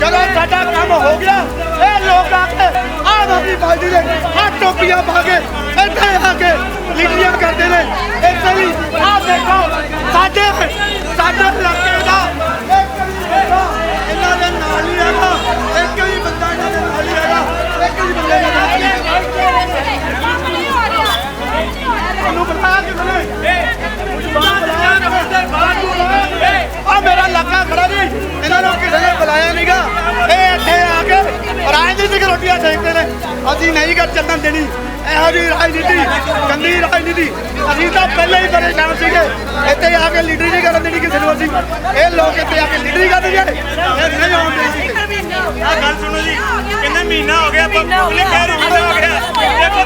ਜਦੋਂ ਸਾਡਾ ਕੰਮ ਹੋ ਗਿਆ। ਇਹ ਲੋਕ ਆ ਕੇ ਆਮ ਆਦਮੀ ਪਾਰਟੀ ਦੇ ਆ ਟੋਪੀਆਂ ਪਾ ਕੇ ਇੱਥੇ ਆ ਕੇ ਲਿਖੀਆਂ ਕਰਦੇ ਨੇ। ਇੱਥੇ ਵੀ ਆ ਦੇਖੋ, ਸਾਡੇ ਸਾਡੇ ਇਲਾਕੇ ਰਾਜਨੀਤਿਕ ਰੋਟੀਆਂ ਸੇਕਦੇ ਨੇ। ਅਸੀਂ ਨਹੀਂ ਕਰ ਚੱਲਣ ਦੇਣੀ। ਇਹੋ ਜਿਹੀ ਰਾਜਨੀਤੀ ਗੰਦੀ ਰਾਜਨੀਤੀ। ਅਸੀਂ ਤਾਂ ਪਹਿਲਾਂ ਹੀ ਪਰੇਸ਼ਾਨ ਸੀਗੇ। ਇੱਥੇ ਆ ਕੇ ਲੀਡਰ ਨਹੀਂ ਕਰਨ ਦੇਣੀ ਕਿਸੇ ਨੂੰ ਅਸੀਂ। ਇਹ ਲੋਕ ਇੱਥੇ ਆ ਕੇ ਲੀਡਰ ਕਰਦੇ ਜੇ ਇਹ ਨਹੀਂ ਆਉਂਦੇ ਸੀ ਆ ਗੱਲ ਸੁਣੋ ਜੀ। ਕਹਿੰਦੇ ਮਹੀਨਾ ਹੋ ਗਿਆ ਪਬਲਿਕ ਕਹਿ ਰਹੀ ਮਹੀਨਾ ਹੋ ਗਿਆ। ਦੇਖੋ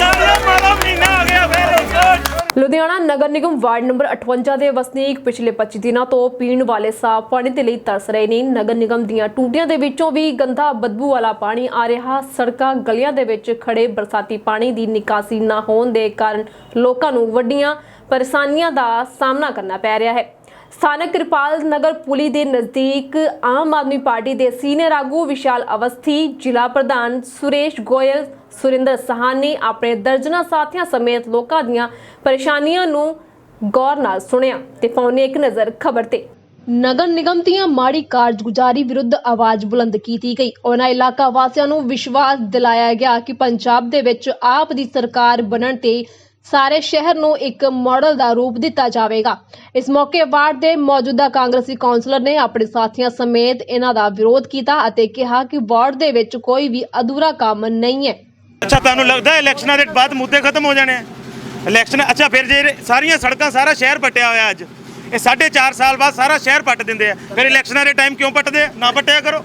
ਤਾਲਾ ਮਾਰਾ ਮਹੀਨਾ ਹੋ ਗਿਆ, ਫੇਰ ਲੁਧਿਆਣਾ ਨਗਰ ਨਿਗਮ ਵਾਰਡ ਨੰਬਰ 58 ਦੇ ਵਸਨੀਕ ਪਿਛਲੇ 25 ਦਿਨਾਂ ਤੋਂ ਪੀਣ ਵਾਲੇ ਸਾਫ਼ ਪਾਣੀ ਦੇ ਲਈ ਤਰਸ ਰਹੇ ਨੇ। ਨਗਰ ਨਿਗਮ ਦੀਆਂ ਟੂਟੀਆਂ ਦੇ ਵਿੱਚੋਂ ਵੀ ਗੰਦਾ ਬਦਬੂ ਵਾਲਾ ਪਾਣੀ ਆ ਰਿਹਾ। ਸੜਕਾਂ ਗਲੀਆਂ ਦੇ ਵਿੱਚ ਖੜੇ ਬਰਸਾਤੀ ਪਾਣੀ ਦੀ ਨਿਕਾਸੀ ਨਾ ਹੋਣ ਦੇ ਕਾਰਨ ਲੋਕਾਂ ਨੂੰ ਵੱਡੀਆਂ ਪਰੇਸ਼ਾਨੀਆਂ ਦਾ ਸਾਹਮਣਾ ਕਰਨਾ ਪੈ ਰਿਹਾ ਹੈ। ਸਥਾਨਕ ਕਿਰਪਾਲ ਨਗਰ ਪੁਲੀ ਦੇ ਨਜ਼ਦੀਕ ਆਮ ਆਦਮੀ ਪਾਰਟੀ ਦੇ ਸੀਨੀਅਰ ਆਗੂ ਵਿਸ਼ਾਲ ਅਵਸਥੀ, ਜ਼ਿਲ੍ਹਾ ਪ੍ਰਧਾਨ ਸੁਰੇਸ਼ ਗੋਇਲ ਸੁਰਿੰਦਰ ਸਹਾਨੀ ਆਪਣੇ ਦਰਜਨਾ ਸਾਥੀਆਂ ਸਮੇਤ ਲੋਕਾਂ ਦੀਆਂ ਪਰੇਸ਼ਾਨੀਆਂ ਨੂੰ ਗੌਰ ਨਾਲ ਸੁਣਿਆ ਤੇ ਪਾਉਣੇ ਇੱਕ ਨਜ਼ਰ ਖਬਰ ਤੇ। ਨਗਰ ਨਿਗਮ ਦੀਆਂ ਮਾੜੀ ਕਾਰਜਗੁਜ਼ਾਰੀ ਵਿਰੁੱਧ ਆਵਾਜ਼ ਬੁਲੰਦ ਕੀਤੀ ਗਈ। ਉਹਨਾਂ ਇਲਾਕਾ ਵਾਸੀਆਂ ਨੂੰ ਵਿਸ਼ਵਾਸ ਦਿਲਾਇਆ ਗਿਆ ਕਿ ਪੰਜਾਬ ਦੇ ਵਿੱਚ ਆਪ ਦੀ ਸਰਕਾਰ ਬਣਨ ਤੇ ਸਾਰੇ ਸ਼ਹਿਰ ਨੂੰ ਇੱਕ ਮਾਡਲ ਦਾ ਰੂਪ ਦਿੱਤਾ ਜਾਵੇਗਾ। ਇਸ ਮੌਕੇ ਵਾਰਡ ਦੇ ਮੌਜੂਦਾ ਕਾਂਗਰਸੀ ਕੌਂਸਲਰ ਨੇ ਆਪਣੇ ਸਾਥੀਆਂ ਸਮੇਤ ਇਹਨਾਂ ਦਾ ਵਿਰੋਧ ਕੀਤਾ ਅਤੇ ਕਿਹਾ ਕਿ ਵਾਰਡ ਦੇ ਵਿੱਚ ਕੋਈ ਵੀ ਅਧੂਰਾ ਕੰਮ ਨਹੀਂ ਹੈ। ਅੱਛਾ ਤੁਹਾਨੂੰ ਲੱਗਦਾ ਹੈ ਇਲੈਕਸ਼ਨਾਂ ਦੇ ਬਾਅਦ ਮੁੱਦੇ ਖਤਮ ਹੋ ਜਾਣੇ ਆ? ਇਲੈਕਸ਼ਨ ਅੱਛਾ ਫਿਰ ਜੇ ਸਾਰੀਆਂ ਸੜਕਾਂ ਸਾਰਾ ਸ਼ਹਿਰ ਪੱਟਿਆ ਹੋਇਆ ਅੱਜ ਇਹ 4.5 ਸਾਲ ਬਾਅਦ ਸਾਰਾ ਸ਼ਹਿਰ ਪੱਟ ਦਿੰਦੇ ਆ। ਫਿਰ ਇਲੈਕਸ਼ਨਾਂ ਦੇ ਟਾਈਮ ਕਿਉਂ ਪੱਟਦੇ ਆ? ਨਾ ਪੱਟਿਆ ਕਰੋ।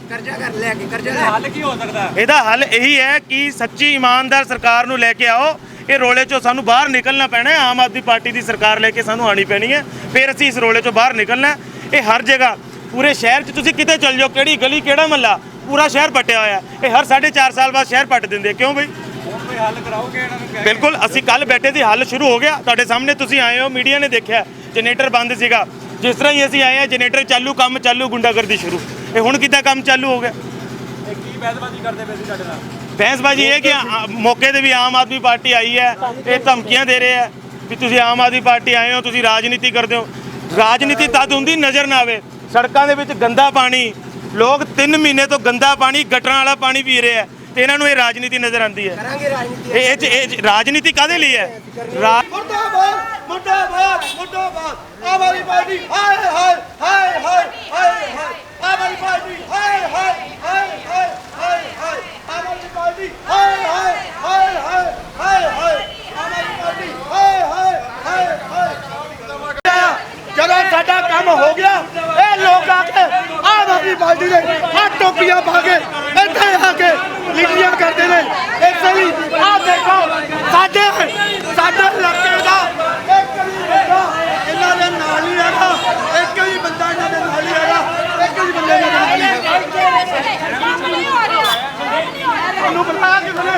ਇਹਦਾ ਹੱਲ ਇਹੀ ਹੈ ਕਿ ਸੱਚੀ ਇਮਾਨਦਾਰ ਸਰਕਾਰ ਨੂੰ ਲੈ ਕੇ ਆਓ। ਇਹ ਰੋਲੇ ਚੋਂ ਸਾਨੂੰ ਬਾਹਰ ਨਿਕਲਣਾ ਪੈਣਾ ਹੈ। ਆਮ ਆਦਮੀ ਪਾਰਟੀ ਦੀ ਸਰਕਾਰ ਲੈ ਕੇ ਸਾਨੂੰ ਆਣੀ ਪੈਣੀ ਹੈ। ਫਿਰ ਅਸੀਂ ਇਸ ਰੋਲੇ ਚੋਂ ਬਾਹਰ ਨਿਕਲਣਾ ਹੈ। ਇਹ ਹਰ ਜਗ੍ਹਾ ਪੂਰੇ ਸ਼ਹਿਰ 'ਚ ਤੁਸੀਂ ਕਿਤੇ ਚੱਲ ਜਾਓ। ਕਿਹੜੀ ਗਲੀ ਕਿਹੜਾ ਮੱਲਾ ਪੂਰਾ ਸ਼ਹਿਰ ਪੱਟਿਆ ਹੋਇਆ ਹੈ। ਇਹ ਹਰ 4.5 ਸਾਲ ਬਾਅਦ ਸ਼ਹਿਰ ਪੱਟ ਦਿੰਦੇ ਕਿਉਂ ਬਈ? ਬਿਲਕੁਲ ਅਸੀਂ ਕੱਲ ਬੈਠੇ ਸੀ ਹੱਲ ਸ਼ੁਰੂ ਹੋ ਗਿਆ। ਤੁਹਾਡੇ ਸਾਹਮਣੇ ਤੁਸੀਂ ਆਏ ਹੋ ਮੀਡੀਆ ਨੇ ਦੇਖਿਆ ਜਨਰੇਟਰ ਬੰਦ ਸੀਗਾ। ਜਿਸ ਤਰ੍ਹਾਂ ਹੀ ਅਸੀਂ ਆਏ ਆ ਜਨਰੇਟਰ ਚਾਲੂ ਕੰਮ ਚਾਲੂ ਗੁੰਡਾਗਰਦੀ ਸ਼ੁਰੂ। ਇਹ ਹੁਣ ਕਿੱਦਾਂ ਕੰਮ ਚਾਲੂ ਹੋ ਗਿਆ? ਬਹਿਸਬਾਜੀ ਇਹ ਕਿ ਆ- ਮੌਕੇ ਤੇ ਵੀ ਆਮ ਆਦਮੀ ਪਾਰਟੀ ਆਈ ਹੈ ਇਹ ਧਮਕੀਆਂ ਦੇ ਰਹੇ ਆ ਵੀ ਤੁਸੀਂ ਆਮ ਆਦਮੀ ਪਾਰਟੀ ਆਏ ਹੋ ਤੁਸੀਂ ਰਾਜਨੀਤੀ ਕਰਦੇ ਹੋ। ਰਾਜਨੀਤੀ ਤਦ ਹੁੰਦੀ ਨਜ਼ਰ ਨਾ ਆਵੇ। ਸੜਕਾਂ ਦੇ ਵਿੱਚ ਗੰਦਾ ਪਾਣੀ ਲੋਕ 3 ਮਹੀਨੇ ਤੋਂ ਗੰਦਾ ਪਾਣੀ ਗਟਰਾਂ ਵਾਲਾ ਪਾਣੀ ਪੀ ਰਹੇ ਆ ਤੇ ਇਹਨਾਂ ਨੂੰ ਇਹ ਰਾਜਨੀਤੀ ਨਜ਼ਰ ਆਉਂਦੀ ਹੈ। ਇਹ ਇਹ ਇਹ ਰਾਜਨੀਤੀ ਕਾਦੇ ਲਈ ਹੈ? ਰਾ- ਮੁਰਦਾਬਾਦ ਮੁਰਦਾਬਾਦ ਮੁਰਦਾਬਾਦ। ਆਮ ਆਦਮੀ ਪਾਰਟੀ ਹਾਏ ਹਾਏ ਹਾਏ ਹਾਏ ਹਾਏ ਹਾਏ ਆਮ ਆਦਮੀ ਪਾਰਟੀ ਹਾਏ ਹਾਏ ਹਾਏ ਹਾਏ ਹਾਏ ਹਾਏ ਆਮ ਆਦਮੀ ਪਾਰਟੀ ਹਾਏ ਹਾਏ ਹਾਏ ਹਾਏ ਹਾਏ ਹਾਏ ਆਮ ਆਦਮੀ ਪਾਰਟੀ ਹਾਏ ਹਾਏ ਹਾਏ ਹਾਏ ਜਦੋਂ ਸਾਡਾ ਕੰਮ ਹੋ ਗਿਆ ਇਹ ਲੋਕ ਆ ਕੇ ਆਮ ਆਦਮੀ ਪਾਰਟੀ ਦੇ ਆ ਟੋਪੀਆਂ ਪਾ ਕੇ ਇੱਥੇ ਆ ਕੇ ਲਿਖੀਆਂ ਕਰਦੇ ਨੇ ਇੱਥੇ ਵੀ ਆ ਦੇਖੋ ਸਾਡੇ ਸਾਡੇ ਇਲਾਕੇ ਦਾ ਇੱਕ ਵੀ ਬੰਦਾ ਇਹਨਾਂ ਦੇ ਨਾਲ ਹੀ ਹੈਗਾ ਇੱਕ ਵੀ ਬੰਦਾ ਇਹਨਾਂ ਦੇ ਨਾਲ ਹੀ ਹੈਗਾ ਇੱਕ ਵੀ ਬੰਦੇ ਇਹਨਾਂ ਦੇ ਨਾਲ ਹੀ ਹੈਗਾ ਤੁਹਾਨੂੰ ਬੁਲਾਇਆ ਕਿਸਨੇ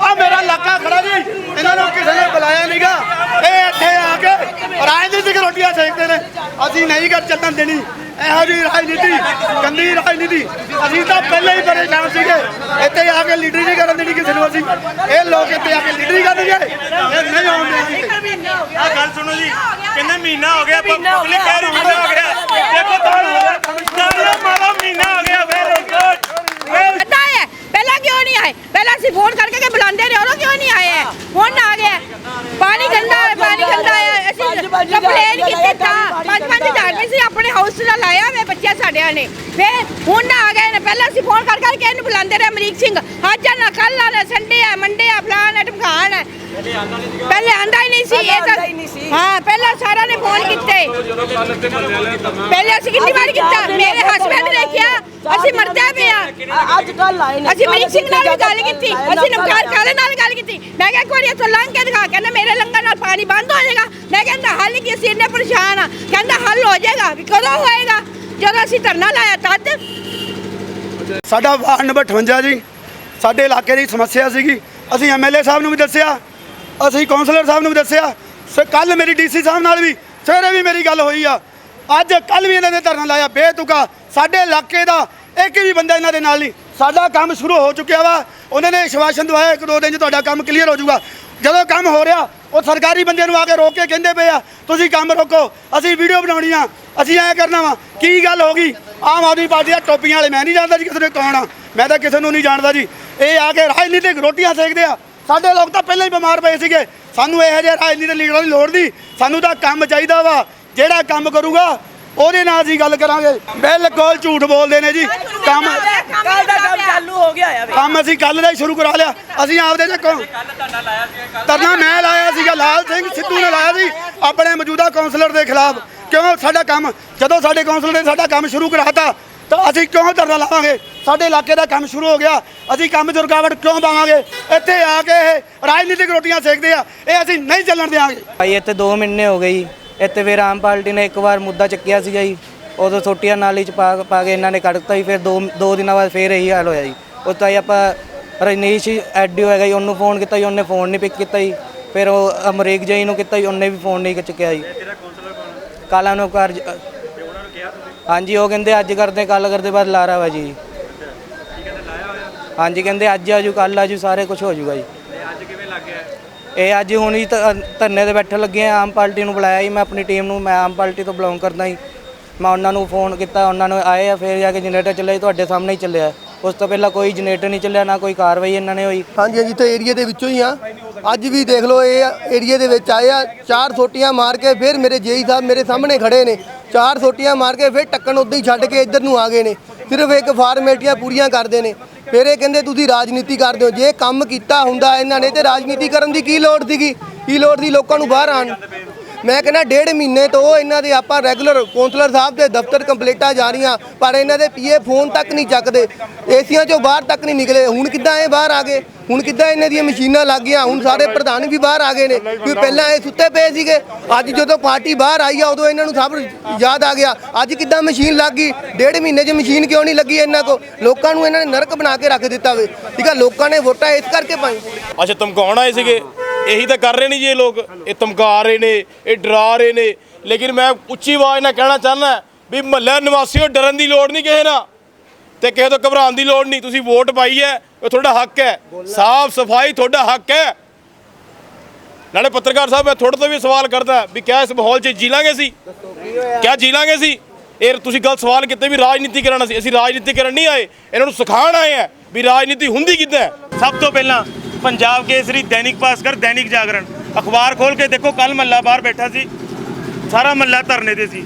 ਆ ਮੇਰਾ ਇਲਾਕਾ ਖੜਾ ਜੀ ਇਹਨਾਂ ਨੂੰ ਕਿਸੇ ਨੇ ਬੁਲਾਇਆ ਨਹੀਂਗਾ ਇਹ ਇੱਥੇ ਆ ਕੇ ਰਾਜਨੀਤਿਕ ਰੋਟੀਆਂ ਸੇਕਦੇ ਨੇ। ਅਸੀਂ ਨਹੀਂ ਕਰ ਚੱਲਣ ਦੇਣੀ। ਇਹੋ ਜਿਹੀ ਰਾਜਨੀਤੀ ਗੰਦੀ ਰਾਜਨੀਤੀ। ਅਸੀਂ ਤਾਂ ਪਹਿਲਾਂ ਹੀ ਪਰੇਸ਼ਾਨ ਸੀਗੇ। ਇੱਥੇ ਆ ਕੇ ਲੀਡਰ ਨਹੀਂ ਕਰਨ ਦੇਣੀ ਕਿਸੇ ਨੂੰ ਅਸੀਂ। ਇਹ ਲੋਕ ਇੱਥੇ ਆ ਕੇ ਲੀਡਰ ਜੇ ਇਹ ਨਹੀਂ ਆਉਂਦੇ ਆ ਗੱਲ ਸੁਣੋ ਜੀ। ਕਹਿੰਦੇ ਮਹੀਨਾ ਹੋ ਗਿਆ? ਪਬਲਿਕ ਕਹਿ ਰਹੀ ਮਹੀਨਾ ਹੋ ਗਿਆ। ਦੇਖੋ ਤਾਲਾ ਮਾਰਾ ਮਹੀਨਾ ਹੋ ਗਿਆ। ਪਤਾ ਹੈ ਪਹਿਲਾਂ ਕਿਉਂ ਨਹੀਂ ਆਏ? ਪਹਿਲਾਂ ਅਸੀਂ ਫੋਨ ਕਰਕੇ ਕਿ ਬੁਲਾਉਂਦੇ ਰਹੇ ਕਿਉਂ ਨਹੀਂ ਆਏ? ਹੁਣ ਆ ਗਏ। ਪਾਣੀ ਗੰਦਾ ਹੈ ਪਾਣੀ ਗੰਦਾ ਕੰਪਲੇਨ ਕੀਤੀ ਤਾਂ ਪੰਜ ਪੰਜ ਹਜ਼ਾਰ ਵੀ ਸੀ ਆਪਣੇ ਹਾਊਸ ਦਾ ਲਾਇਆ ਵੇ ਬੱਚਿਆਂ ਸਾਡਿਆਂ ਨੇ। ਫਿਰ ਹੁਣ ਆ ਗਏ ਨੇ ਪਹਿਲਾਂ ਅਸੀਂ ਫੋਨ ਕਰ ਕਰਕੇ ਇਹਨੂੰ ਬੁਲਾਉਂਦੇ ਰਹੇ ਅਮਰੀਕ ਸਿੰਘ। ਅੱਜ ਨਾ ਕੱਲ ਆਣਾ ਸੰਡੇ ਆ ਮੰਡੇ ਆ ਫਲਾਣ ਹੈ ਢਮਕਾਣ ਹੈ ਪਹਿਲੇ ਆਂਦਾ ਹੀ ਨਹੀਂ ਸੀ ਇਹ ਤਾਂ ਹਾਂ ਪਹਿਲਾਂ ਸਾਰਿਆਂ ਨੇ ਫੋਨ ਕੀਤੇ। ਪਹਿਲੇ ਅਸੀਂ ਕਿੰਨੀ ਵਾਰ ਕੀਤਾ? ਮੇਰੇ ਹਸਬੰਡ ਨੇ ਕਿਹਾ ਅਸੀਂ ਮਰਦੇ ਪਏ ਆ। ਅੱਜ ਕੱਲ ਆਏ ਨੇ। ਅਸੀਂ ਅਮਰੀਕ ਸਿੰਘ ਨਾਲ ਵੀ ਗੱਲ ਕੀਤੀ। ਅਸੀਂ ਨਮਕਾਰ ਕਾਲੇ ਨਾਲ ਗੱਲ ਕੀਤੀ? ਮੈਂ ਕਿਹਾ ਇੱਕ ਵਾਰੀ ਇੱਥੋਂ ਲੰਘ ਕੇ ਦਿਖਾ ਕਹਿੰਦਾ ਮੇਰੇ ਲੰਗਰ ਨਾਲ ਪਾਣੀ ਬੰਦ ਹੋ ਜਾਏਗਾ। ਮੈਂ ਕਹਿੰਦਾ ਹੱਲ ਕੀ ਅਸੀਂ ਇੰਨੇ ਪਰੇਸ਼ਾਨ ਆ? ਕਹਿੰਦਾ ਹੱਲ ਹੋ ਜਾਏਗਾ, ਵੀ ਕਦੋਂ ਹੋਏਗਾ? ਜਦੋਂ ਅਸੀਂ ਧਰਨਾ ਲਾਇਆ ਤਦ। ਸਾਡਾ ਵਾਰਡ ਨੰਬਰ 58 ਜੀ। ਸਾਡੇ ਇਲਾਕੇ ਦੀ ਸਮੱਸਿਆ ਸੀਗੀ। ਅਸੀਂ ਐਮਐਲਏ ਸਾਹਿਬ ਨੂੰ ਵੀ ਦੱਸਿਆ। ਅਸੀਂ ਕਾਉਂਸਲਰ ਸਾਹਿਬ ਨੂੰ ਵੀ ਦੱਸਿਆ। ਕੱਲ ਮੇਰੀ ਡੀਸੀ ਸਾਹਿਬ ਨਾਲ ਵੀ, ਸਵੇਰੇ ਵੀ ਮੇਰੀ ਗੱਲ ਹੋਈ ਆ। ਅੱਜ ਕੱਲ ਵੀ ਇਹਨਾਂ ਨੇ ਧਰਨਾ ਲਾਇਆ, ਬੇਤੁਕਾ। ਸਾਡੇ ਇਲਾਕੇ ਦਾ ਇੱਕ ਵੀ ਬੰਦਾ ਇਹਨਾਂ ਦੇ ਨਾਲ ਨਹੀਂ। ਸਾਡਾ ਕੰਮ ਸ਼ੁਰੂ ਹੋ ਚੁੱਕਿਆ ਵਾ। ਉਹਨਾਂ ਨੇ ਵਿਸ਼ਵਾਸਨ ਦਵਾਇਆ, ਇੱਕ ਦੋ ਦਿਨ 'ਚ ਤੁਹਾਡਾ ਕੰਮ ਕਲੀਅਰ ਹੋ ਜਾਊਗਾ। ਜਦੋਂ ਕੰਮ ਹੋ ਰਿਹਾ, ਉਹ ਸਰਕਾਰੀ ਬੰਦੇ ਨੂੰ ਆ ਕੇ ਰੋਕ ਕੇ ਕਹਿੰਦੇ ਪਏ ਆ, ਤੁਸੀਂ ਕੰਮ ਰੋਕੋ, ਅਸੀਂ ਵੀਡੀਓ ਬਣਾਉਣੀ ਆ, ਅਸੀਂ ਐਂ ਕਰਨਾ ਵਾ, ਕੀ ਗੱਲ ਹੋ ਗਈ? ਆਮ ਆਦਮੀ ਪਾਰਟੀ ਦਾ ਟੋਪੀਆਂ ਵਾਲੇ, ਮੈਂ ਨਹੀਂ ਜਾਣਦਾ ਜੀ ਕਿਸੇ ਨੂੰ ਕੌਣ ਆ, ਮੈਂ ਤਾਂ ਕਿਸੇ ਨੂੰ ਨਹੀਂ ਜਾਣਦਾ ਜੀ। ਇਹ ਆ ਕੇ ਰਾਜਨੀਤਿਕ ਰੋਟੀਆਂ ਸੇਕਦੇ ਆ। ਸਾਡੇ ਲੋਕ ਤਾਂ ਪਹਿਲਾਂ ਹੀ ਬਿਮਾਰ ਪਏ ਸੀਗੇ। ਸਾਨੂੰ ਇਹੋ ਜਿਹੇ ਰਾਜਨੀਤਿਕ ਲੀਡਰਾਂ ਦੀ ਲੋੜ ਨਹੀਂ। ਸਾਨੂੰ ਤਾਂ ਕੰਮ ਚਾਹੀਦਾ ਵਾ। ਜਿਹੜਾ ਕੰਮ ਕਰੂਗਾ ਉਹਦੇ ਨਾਲ ਅਸੀਂ ਗੱਲ ਕਰਾਂਗੇ। ਬਿਲਕੁਲ ਝੂਠ ਬੋਲਦੇ ਨੇ ਜੀ। ਕੰਮ ਕੱਲ ਦਾ ਕੰਮ ਚਾਲੂ ਹੋ ਗਿਆ ਆ ਕੰਮ ਅਸੀਂ ਕੱਲ ਦਾ ਹੀ ਸ਼ੁਰੂ ਕਰਾ ਲਿਆ। ਅਸੀਂ ਆਪਦੇ ਚੱਕੋਂ ਤਰਨਾ ਮੈਂ ਲਾਇਆ ਸੀਗਾ ਲਾਲ ਸਿੰਘ ਸਿੱਧੂ ਨੇ ਲਾਇਆ ਸੀ। ਆਪਣੇ ਮੌਜੂਦਾ ਕਾਉਂਸਲਰ ਦੇ ਖਿਲਾਫ। ਕਿਉਂ ਸਾਡਾ ਕੰਮ? ਜਦੋਂ ਸਾਡੇ ਕਾਉਂਸਲਰ ਨੇ ਸਾਡਾ ਕੰਮ ਸ਼ੁਰੂ ਕਰਾਤਾ ਤਾਂ ਅਸੀਂ ਕਿਉਂ ਧਰਨਾ ਲਾਵਾਂਗੇ? ਸਾਡੇ ਇਲਾਕੇ ਦਾ ਕੰਮ ਸ਼ੁਰੂ ਹੋ ਗਿਆ। ਅਸੀਂ ਕੰਮ 'ਚ ਰੁਕਾਵਟ ਕਿਉਂ ਪਾਵਾਂਗੇ? ਇੱਥੇ ਆ ਕੇ ਇਹ ਰਾਜਨੀਤਿਕ ਰੋਟੀਆਂ ਸੇਕਦੇ ਆ। ਇਹ ਅਸੀਂ ਨਹੀਂ ਚੱਲਣ ਦਿਆਂਗੇ। ਭਾਈ ਇੱਥੇ 2 ਮਹੀਨੇ ਹੋ ਗਏ ਜੀ। ਇੱਥੇ ਫਿਰ ਆਮ ਪਾਰਟੀ ਨੇ ਇੱਕ ਵਾਰ ਮੁੱਦਾ ਚੱਕਿਆ ਸੀਗਾ ਜੀ। ਉਦੋਂ ਛੋਟੀਆਂ ਨਾਲੀ ਚ ਪਾ ਪਾ ਕੇ ਇਹਨਾਂ ਨੇ ਕੱਢਤਾ ਜੀ, ਫਿਰ ਦੋ ਦੋ ਦਿਨਾਂ ਬਾਅਦ ਫਿਰ ਇਹੀ ਹਾਲ ਹੋਇਆ ਜੀ। ਉਸ ਤੋਂ ਹੀ ਆਪਾਂ ਰਜਨੀਸ਼ ਐਡੀਓ ਹੈਗਾ ਜੀ, ਉਹਨੂੰ ਫੋਨ ਕੀਤਾ ਜੀ, ਉਹਨੇ ਫੋਨ ਨਹੀਂ ਪਿਕ ਕੀਤਾ ਜੀ। ਫਿਰ ਉਹ ਅਮਰੀਕ ਜੀ ਨੂੰ ਕੀਤਾ ਜੀ, ਉਹਨੇ ਵੀ ਫੋਨ ਨਹੀਂ ਚੱਕਿਆ ਜੀ। ਕਾਲਾ ਨੂੰ ਕਰ ਹਾਂਜੀ, ਉਹ ਕਹਿੰਦੇ ਅੱਜ ਕਰਦੇ ਕੱਲ ਕਰਦੇ ਬਾਅਦ ਲਾਰਾ ਵਾ ਜੀ। ਹਾਂਜੀ, ਕਹਿੰਦੇ ਅੱਜ ਆਜੂ ਕੱਲ ਆਜੂ ਸਾਰੇ ਕੁਝ ਹੋ ਜਾਊਗਾ ਜੀ। ਇਹ ਅੱਜ ਹੁਣ ਹੀ ਧ- ਧਰਨੇ ਤੇ ਬੈਠਣ ਲੱਗੇ ਆ, ਆਮ ਪਾਰਟੀ ਨੂੰ ਬੁਲਾਇਆ ਜੀ ਮੈਂ ਆਪਣੀ ਟੀਮ ਨੂੰ, ਮੈਂ ਆਮ ਪਾਰਟੀ ਤੋਂ ਬਿਲੋਂਗ ਕਰਦਾ ਜੀ। ਮੈਂ ਉਹਨਾਂ ਨੂੰ ਫੋਨ ਕੀਤਾ, ਉਹਨਾਂ ਨੂੰ ਆਏ ਆ, ਫਿਰ ਜਾ ਕੇ ਜਨਰੇਟਰ ਚੱਲਿਆ ਜੀ ਤੁਹਾਡੇ ਸਾਹਮਣੇ ਹੀ ਚੱਲਿਆ। ਉਸ ਤੋਂ ਪਹਿਲਾਂ ਕੋਈ ਜਨਰੇਟਰ ਨਹੀਂ ਚੱਲਿਆ, ਨਾ ਕੋਈ ਕਾਰਵਾਈ ਇਹਨਾਂ ਨੇ ਹੋਈ। ਹਾਂਜੀ ਹਾਂਜੀ ਤੇ ਏਰੀਏ ਦੇ ਵਿੱਚੋਂ ਹੀ ਆ। ਅੱਜ ਵੀ ਦੇਖ ਲਓ, ਇਹ ਏਰੀਏ ਦੇ ਵਿੱਚ ਆਏ ਆ, ਚਾਰ ਸੋਟੀਆਂ ਮਾਰ ਕੇ ਫਿਰ ਮੇਰੇ ਜੇਈ ਸਾਹਿਬ ਮੇਰੇ ਸਾਹਮਣੇ ਖੜੇ ਨੇ। ਚਾਰ ਸੋਟੀਆਂ ਮਾਰ ਕੇ ਫਿਰ ਟੱਕਣ ਉੱਧਰ ਹੀ ਛੱਡ ਕੇ ਇੱਧਰ ਨੂੰ ਆ ਗਏ ਨੇ। ਸਿਰਫ ਇੱਕ ਫਾਰਮੈਲਟੀਆਂ ਪੂਰੀਆਂ ਕਰਦੇ ਨੇ। ਫਿਰ ਇਹ ਕਹਿੰਦੇ ਤੁਸੀਂ ਰਾਜਨੀਤੀ ਕਰਦੇ ਹੋ, ਜੇ ਕੰਮ ਕੀਤਾ ਹੁੰਦਾ ਇਹਨਾਂ ਨੇ ਤੇ ਰਾਜਨੀਤੀ ਕਰਨ ਦੀ ਕੀ ਲੋੜ ਸੀਗੀ? ਕੀ ਲੋੜ ਸੀ ਲੋਕਾਂ ਨੂੰ ਬਾਹਰ ਆਣ ਮੈਂ ਕਹਿੰਦਾ ਡੇਢ ਮਹੀਨੇ ਤੋਂ ਇਹਨਾਂ ਦੇ ਆਪਾਂ ਰੈਗੂਲਰ ਕੌਂਸਲਰ ਸਾਹਿਬ ਦੇ ਦਫ਼ਤਰ ਕੰਪਲੀਟਾਂ ਜਾ ਰਹੀਆਂ, ਪਰ ਇਹਨਾਂ ਦੇ ਪੀਏ ਫੋਨ ਤੱਕ ਨਹੀਂ ਚੱਕਦੇ। ਏਸੀਆਂ ਚੋਂ ਬਾਹਰ ਤੱਕ ਨਹੀਂ ਨਿਕਲੇ। ਹੁਣ ਕਿੱਦਾਂ ਇਹ ਬਾਹਰ ਆ ਗਏ? ਹੁਣ ਕਿੱਦਾਂ ਇਹਨਾਂ ਦੀਆਂ ਮਸ਼ੀਨਾਂ ਲੱਗ ਗਈਆਂ? ਹੁਣ ਸਾਰੇ ਪ੍ਰਧਾਨ ਵੀ ਬਾਹਰ ਆ ਗਏ ਨੇ। ਕਿਉਂਕਿ ਪਹਿਲਾਂ ਇਹ ਸੁੱਤੇ ਪਏ ਸੀਗੇ। ਅੱਜ ਜਦੋਂ ਪਾਰਟੀ ਬਾਹਰ ਆਈ ਆ, ਉਦੋਂ ਇਹਨਾਂ ਨੂੰ ਸਭ ਯਾਦ ਆ ਗਿਆ। ਅੱਜ ਕਿੱਦਾਂ ਮਸ਼ੀਨ ਲੱਗ ਗਈ? ਡੇਢ ਮਹੀਨੇ 'ਚ ਮਸ਼ੀਨ ਕਿਉਂ ਨਹੀਂ ਲੱਗੀ ਇਹਨਾਂ ਕੋ ਲੋਕਾਂ ਨੂੰ ਇਹਨਾਂ ਨੇ ਨਰਕ ਬਣਾ ਕੇ ਰੱਖ ਦਿੱਤਾ ਵੇ। ਠੀਕ ਆ, ਲੋਕਾਂ ਨੇ ਵੋਟਾਂ ਇਸ ਕਰਕੇ ਪਾਈ। ਅੱਛਾ, ਧਮਕਾਉਣ ਆਏ ਸੀਗੇ। ਇਹੀ ਤਾਂ ਕਰ ਰਹੇ ਨੇ ਜੀ ਇਹ ਲੋਕ। ਇਹ ਧਮਕਾ ਰਹੇ ਨੇ, ਇਹ ਡਰਾ ਰਹੇ ਨੇ। ਲੇਕਿਨ ਮੈਂ ਉੱਚੀ ਆਵਾਜ਼ ਨਾਲ ਕਹਿਣਾ ਚਾਹੁੰਦਾ ਵੀ ਮਹੱਲਾ ਨਿਵਾਸੀਓ, ਡਰਨ ਦੀ ਲੋੜ ਨਹੀਂ ਕਿਸੇ ਨਾਲ। ਤੇ ਕਿਸੇ ਤੋਂ ਘਬਰਾਉਣ ਦੀ ਲੋੜ ਨਹੀਂ। ਤੁਸੀਂ ਵੋਟ ਪਾਈ ਹੈ। ਇਹ ਤੁਹਾਡਾ ਹੱਕ ਹੈ। ਸਾਫ਼ ਸਫ਼ਾਈ ਤੁਹਾਡਾ ਹੱਕ ਹੈ। ਨਾਲੇ ਪੱਤਰਕਾਰ ਸਾਹਿਬ, ਮੈਂ ਤੁਹਾਡੇ ਤੋਂ ਵੀ ਸਵਾਲ ਕਰਦਾ ਵੀ ਕਿਆ ਇਸ ਮਾਹੌਲ 'ਚ ਜੀ ਲਾਂਗੇ ਸੀ ਕਿਆ ਜੀ ਲਾਂਗੇ ਸੀ ਇਹ ਤੁਸੀਂ ਗਲਤ ਸਵਾਲ ਕੀਤੇ ਵੀ ਰਾਜਨੀਤੀ ਕਰਨਾ ਸੀ ਅਸੀਂ ਰਾਜਨੀਤੀ ਕਰਨ ਨਹੀਂ ਆਏ। ਇਹਨਾਂ ਨੂੰ ਸਿਖਾਉਣ ਆਏ ਆ ਵੀ ਰਾਜਨੀਤੀ ਹੁੰਦੀ ਕਿੱਦਾਂ ਸਭ ਤੋਂ ਪਹਿਲਾਂ ਪੰਜਾਬ ਕੇਸਰੀ, ਦੈਨਿਕ ਭਾਸਕਰ, ਦੈਨਿਕ ਜਾਗਰਣ। ਅਖਬਾਰ ਖੋਲ ਕੇ ਦੇਖੋ ਕੱਲ ਮੱਲਾ ਬਾਹਰ ਬੈਠਾ ਸੀ। ਸਾਰਾ ਮੱਲਾ ਧਰਨੇ ਤੇ ਸੀ।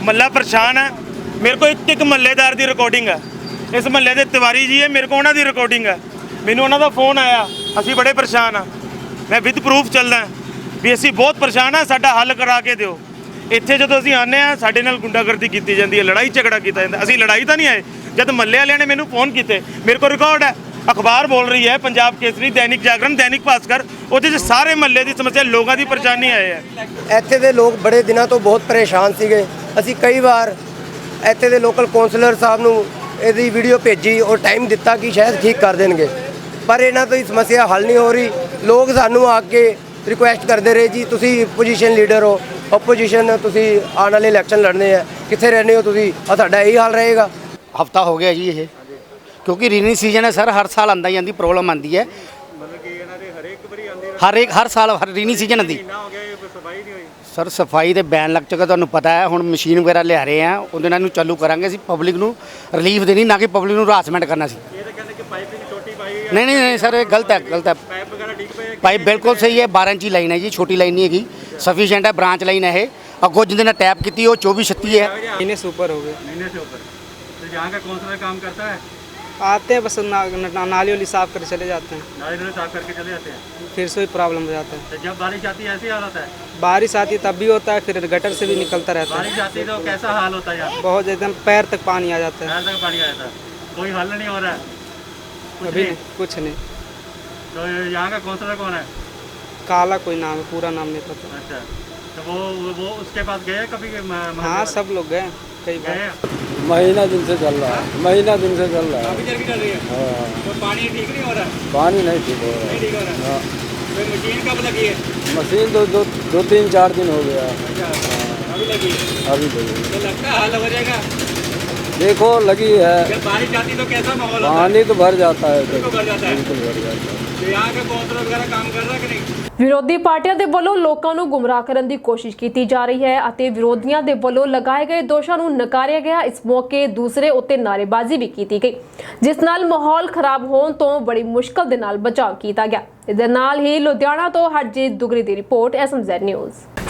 ਮੱਲਾ ਪਰੇਸ਼ਾਨ ਹੈ। ਮੇਰੇ ਕੋਲ ਇੱਕ ਇੱਕ ਮੱਲੇਦਾਰ ਦੀ ਰਿਕਾਰਡਿੰਗ ਹੈ। ਇਸ ਮਹੱਲੇ ਦੇ ਤਿਵਾਰੀ ਜੀ ਹੈ ਮੇਰੇ ਕੋਲ ਉਹਨਾਂ ਦੀ ਰਿਕਾਰਡਿੰਗ ਹੈ। ਮੈਨੂੰ ਉਹਨਾਂ ਦਾ ਫੋਨ ਆਇਆ। ਅਸੀਂ ਬੜੇ ਪਰੇਸ਼ਾਨ ਆ। ਮੈਂ ਵਿਦ ਪ੍ਰੂਫ ਚੱਲਦਾ ਵੀ ਅਸੀਂ ਬਹੁਤ ਪਰੇਸ਼ਾਨ ਆ, ਸਾਡਾ ਹੱਲ ਕਰਾ ਕੇ ਦਿਓ। ਇੱਥੇ ਜਦੋਂ ਅਸੀਂ ਆਨੇ ਆ ਸਾਡੇ ਨਾਲ ਗੁੰਡਾਗਰਦੀ ਕੀਤੀ ਜਾਂਦੀ ਹੈ, ਲੜਾਈ ਝਗੜਾ ਕੀਤਾ ਜਾਂਦਾ। ਅਸੀਂ ਲੜਾਈ ਤਾਂ ਨਹੀਂ ਆਏ। ਜਦ ਮੱਲੇ ਵਾਲਿਆਂ ਨੇ ਮੈਨੂੰ ਫੋਨ ਕੀਤੇ, ਮੇਰੇ ਕੋਲ ਰਿਕਾਰਡ ਹੈ। ਅਖਬਾਰ ਬੋਲ ਰਹੀ ਹੈ, ਪੰਜਾਬ ਕੇਸਰੀ, ਦੈਨਿਕ ਜਾਗਰਣ, ਦੈਨਿਕ ਭਾਸਕਰ, ਉਹਦੇ 'ਚ ਸਾਰੇ ਮੱਲੇ ਦੀ ਸਮੱਸਿਆ, ਲੋਕਾਂ ਦੀ ਪਰੇਸ਼ਾਨੀ ਆਏ ਹੈ। ਇੱਥੇ ਦੇ ਲੋਕ ਬੜੇ ਦਿਨਾਂ ਤੋਂ ਬਹੁਤ ਪਰੇਸ਼ਾਨ ਸੀਗੇ। ਅਸੀਂ ਕਈ ਵਾਰ ਇੱਥੇ ਦੇ ਲੋਕਲ ਕਾਉਂਸਲਰ ਸਾਹਿਬ ਨੂੰ ਇਹਦੀ ਵੀਡੀਓ ਭੇਜੀ ਔਰ ਟਾਈਮ ਦਿੱਤਾ ਕਿ ਸ਼ਾਇਦ ਠੀਕ ਕਰ ਦੇਣਗੇ। ਪਰ ਇਹਨਾਂ ਤੋਂ ਹੀ ਸਮੱਸਿਆ ਹੱਲ ਨਹੀਂ ਹੋ ਰਹੀ। ਲੋਕ ਸਾਨੂੰ ਆ ਕੇ ਰਿਕੁਐਸਟ ਕਰਦੇ ਰਹੇ, ਜੀ, ਤੁਸੀਂ ਪੋਜੀਸ਼ਨ ਲੀਡਰ ਹੋ ਆਪੋਜੀਸ਼ਨ ਤੁਸੀਂ ਆਉਣ ਵਾਲੇ ਇਲੈਕਸ਼ਨ ਲੜਨੇ ਆ। ਕਿੱਥੇ ਰਹਿੰਦੇ ਹੋ ਤੁਸੀਂ? ਆ ਤੁਹਾਡਾ ਇਹੀ ਹਾਲ ਰਹੇਗਾ। ਹਫਤਾ ਹੋ ਗਿਆ ਜੀ ਇਹ। ਕਿਉਂਕਿ ਰੀਨੀ ਸੀਜ਼ਨ ਹੈ ਸਰ, ਹਰ ਸਾਲ ਆਂਦਾ ਜਾਂਦੀ ਪ੍ਰੋਬਲਮ ਆਂਦੀ ਹੈ। ਹਰ ਇੱਕ ਹਰ ਸਾਲ ਹਰ ਰੀਨੀ ਸੀਜ਼ਨ ਆਂਦੀ ਸਰ ਸਫਾਈ ਦੇ ਬੈਨ ਲੱਗ ਚੁੱਕਾ ਤੁਹਾਨੂੰ ਪਤਾ ਹੈ ਹੁਣ ਮਸ਼ੀਨ ਵਗੈਰਾ ਲਿਆ ਰਹੇ ਆ ਉਹਦੇ ਨਾਲ ਨੂੰ ਚਾਲੂ ਕਰਾਂਗੇ ਅਸੀਂ ਪਬਲਿਕ ਨੂੰ ਰਿਲੀਫ ਦੇਣੀ ਨਾ ਕਿ ਪਬਲਿਕ ਨੂੰ ਹਰਾਸਮੈਂਟ ਕਰਨਾ ਸੀ ਨਹੀਂ ਨਹੀਂ ਨਹੀਂ ਸਰ ਇਹ ਗਲਤ ਹੈ ਗਲਤ ਹੈ ਪਾਈਪ ਵਗੈਰਾ ਠੀਕ ਪਏ ਪਾਈਪ ਬਿਲਕੁਲ ਸਹੀ ਹੈ 12 ਇੰਚੀ ਲਾਈਨ ਹੈ ਜੀ ਛੋਟੀ ਲਾਈਨ ਨਹੀਂ ਹੈਗੀ ਸਫੀਸ਼ੀਐਂਟ ਹੈ ਬ੍ਰਾਂਚ ਲਾਈਨ ਹੈ ਇਹ ਅੱਗੋਂ ਜਿਹਦੇ ਨਾਲ ਟੈਪ ਕੀਤੀ ਉਹ 24 36 ਹੈ ਇਹਨੇ ਸੁਪਰ ਹੋ ਗਏ महीने से ऊपर तो यहाँ का काउंसलर काम करता है आते हैं बस ना, ना, नाली वाली साफ़ कर चले जाते हैं। नाली नाली साफ़ करके चले जाते हैं? फिर से प्रॉब्लम हो जाता है। तो जब बारिश आती है ऐसी हालत है? बारिश आती है तब भी होता है फिर गटर से भी निकलता रहता है। बारिश आती है तो कैसा हाल होता है यहाँ? बहुत एकदम पैर तक पानी आ जाता है। पैर तक पानी आ जाता है। कोई हल नहीं हो रहा है? अभी कुछ नहीं। तो यहाँ का काउंसलर कौन है? काला कोई नाम है पूरा नाम नहीं पता। अच्छा। तो वो वो उसके पास गए कभी हाँ सब लोग गए कई बार? महीना दिन से चल रहा है। महीना दिन से चल रहा है। है। तो पानी ठीक नहीं हो रहा? है पानी नहीं ठीक हो रहा हो। है तो मशीन कब लगी है? है मशीन तो दो दो तीन चार दिन हो गया। अच्छा अभी लगी है। अभी लगी तो लगता है हल हो जाएगा? देखो लगी है जब बारिश आती तो कैसा माहौल होता है पानी तो भर जाता है बिल्कुल भर जाता है बिल्कुल भर जाता है तो यहाँ के कौंसलर वगैरह काम कर रहा है कि नहीं ਵਿਰੋਧੀ ਪਾਰਟੀਆਂ ਦੇ ਵੱਲੋਂ ਲੋਕਾਂ ਨੂੰ ਗੁੰਮਰਾਹ ਕਰਨ ਦੀ ਕੋਸ਼ਿਸ਼ ਕੀਤੀ ਜਾ ਰਹੀ ਹੈ ਅਤੇ ਵਿਰੋਧੀਆਂ ਦੇ ਵੱਲੋਂ ਲਗਾਏ ਗਏ ਦੋਸ਼ਾਂ ਨੂੰ ਨਕਾਰਿਆ ਗਿਆ ਇਸ ਮੌਕੇ ਦੂਸਰੇ ਉੱਤੇ ਨਾਅਰੇਬਾਜ਼ੀ ਵੀ ਕੀਤੀ ਗਈ ਜਿਸ ਨਾਲ ਮਾਹੌਲ ਖਰਾਬ ਹੋਣ ਤੋਂ ਬੜੀ ਮੁਸ਼ਕਲ ਦੇ ਨਾਲ ਬਚਾਅ ਕੀਤਾ ਗਿਆ ਇਸ ਦੇ ਨਾਲ ਹੀ ਲੁਧਿਆਣਾ ਤੋਂ ਹਰਜੀਤ ਦੁਗਰੀ ਦੀ report SMZ news